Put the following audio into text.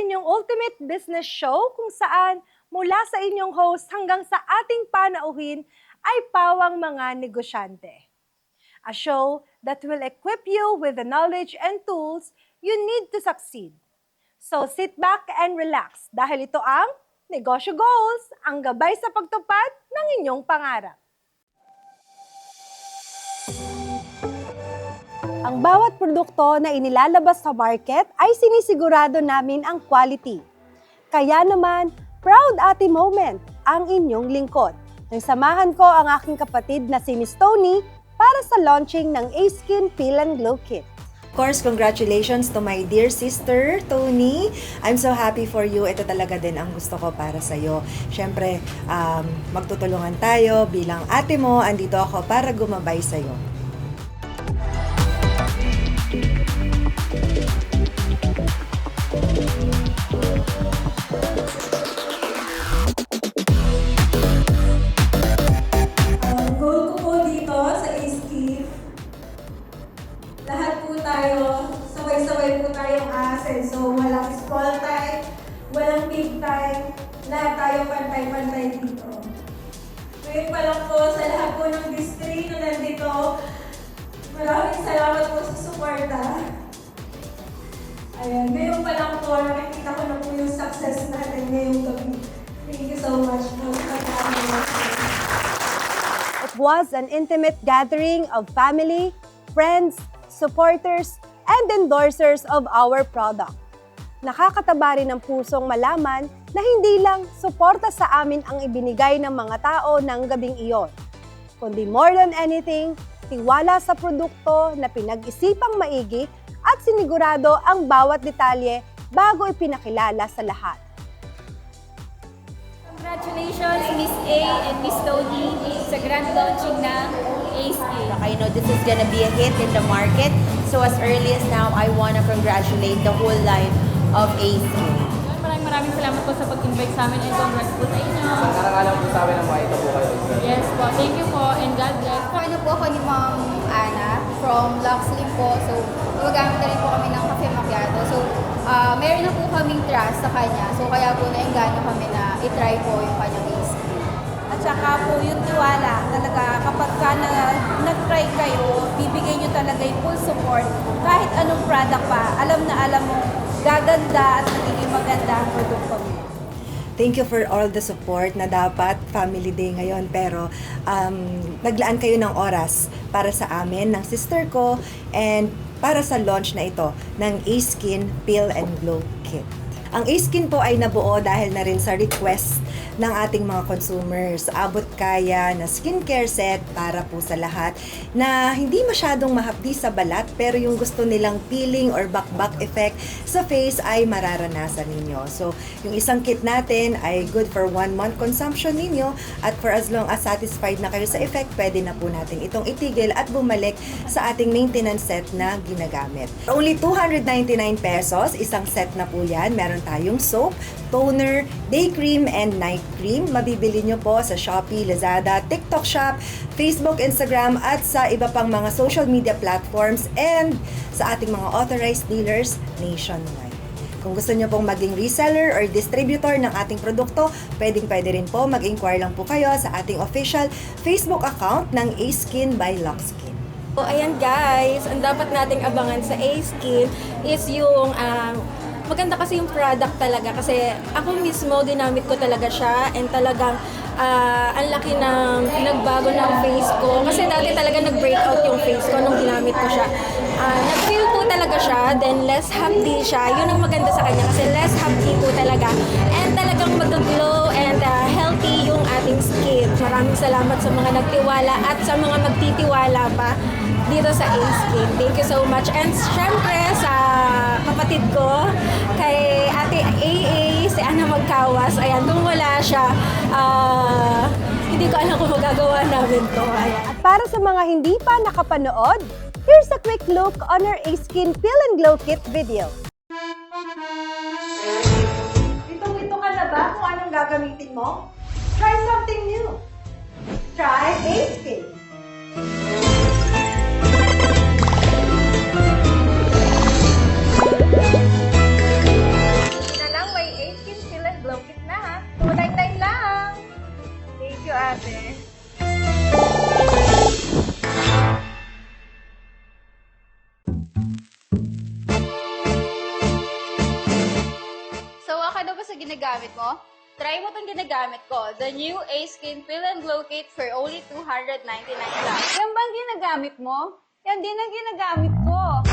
inyong Ultimate Business Show kung saan mula sa inyong host hanggang sa ating panauhin ay pawang mga negosyante. A show that will equip you with the knowledge and tools you need to succeed. So sit back and relax dahil ito ang Negosyo Goals, ang gabay sa pagtupad ng inyong pangarap. Ang bawat produkto na inilalabas sa market ay sinisigurado namin ang quality. Kaya naman, proud ate moment ang inyong lingkod. Nang samahan ko ang aking kapatid na si Miss Tony para sa launching ng A-Skin Peel and Glow Kit. Of course, congratulations to my dear sister, Tony. I'm so happy for you. Ito talaga din ang gusto ko para sa'yo. Siyempre, um, magtutulungan tayo bilang ate mo. Andito ako para gumabay sa'yo. Sabay-sabay po tayong aasenso. Walang small time, walang big time, lahat tayo pantay-pantay dito. Ngayon pa lang po sa lahat po ng district na nandito, maraming salamat po sa suporta. Ayan, ngayon pa lang po, nakikita ko na po yung success natin ngayong gabi. Thank you so much po. It was an intimate gathering of family, friends, supporters, and endorsers of our product. Nakakataba rin ng pusong malaman na hindi lang suporta sa amin ang ibinigay ng mga tao ng gabing iyon, kundi more than anything, tiwala sa produkto na pinag-isipang maigi at sinigurado ang bawat detalye bago ipinakilala sa lahat. Congratulations, Miss A and Miss Tony sa grand launching ng A. I know this is gonna be a hit in the market. So as early as now, I wanna congratulate the whole line of AC. Maraming maraming salamat po sa pag-invite sa amin and congrats po sa inyo. Nakakalam po sa amin na makita po kayo. Yes po, thank you po and God bless. Ano po ako ni Ma'am Ana from Luxley po. So, gumagamit na rin po kami ng cafe macchiato. So, ah meron na po kaming trust sa kanya. So, kaya po naengganyo kami na itry po yung kanyang po yung tiwala talaga kapag ka na, nag-try kayo, bibigyan nyo talaga yung full support. Kahit anong product pa, alam na alam mo, gaganda at magiging maganda ang produkto mo. Thank you for all the support na dapat family day ngayon pero um, naglaan kayo ng oras para sa amin ng sister ko and para sa launch na ito ng A-Skin Peel and Glow Kit. Ang A-Skin po ay nabuo dahil na rin sa request ng ating mga consumers. Abot kaya na skincare set para po sa lahat na hindi masyadong mahapdi sa balat pero yung gusto nilang peeling or back-back effect sa face ay mararanasan ninyo. So, yung isang kit natin ay good for one month consumption ninyo at for as long as satisfied na kayo sa effect, pwede na po natin itong itigil at bumalik sa ating maintenance set na ginagamit. Only 299 pesos, isang set na po yan. Meron tayong soap, toner, day cream, and night cream. Mabibili nyo po sa Shopee, Lazada, TikTok Shop, Facebook, Instagram, at sa iba pang mga social media platforms and sa ating mga authorized dealers nationwide. Kung gusto nyo pong maging reseller or distributor ng ating produkto, pwedeng pwede rin po mag-inquire lang po kayo sa ating official Facebook account ng A-Skin by Luxskin. So, ayan guys, ang dapat nating abangan sa A-Skin is yung um, maganda kasi yung product talaga kasi ako mismo ginamit ko talaga siya and talagang ah, ang laki ng nagbago ng face ko kasi dati talaga nag-break out yung face ko nung ginamit ko siya. Ah, nag-feel po talaga siya, then less hapdi siya. Yun ang maganda sa kanya kasi less hapdi po talaga. And talagang mag-glow and ah, healthy yung ating skin. Maraming salamat sa mga nagtiwala at sa mga magtitiwala pa dito sa A-Skin. Thank you so much. And syempre sa kapatid ko, kay Ate AA, si Ana Magkawas. Ayan, kung wala siya, ah, hindi ko alam kung magagawa namin to. Ayan. Para sa mga hindi pa nakapanood, here's a quick look on our A-Skin Peel and Glow Kit video. Itong-ito ka na ba kung anong gagamitin mo? Try something new. na ha. Tumatay-tay lang. Thank you, ate. So, akala ano ba sa ginagamit mo? Try mo itong ginagamit ko, the new Ace Skin Peel and Glow Kit for only 299 lang. Yan bang ginagamit mo? Yan din ang ginagamit ko.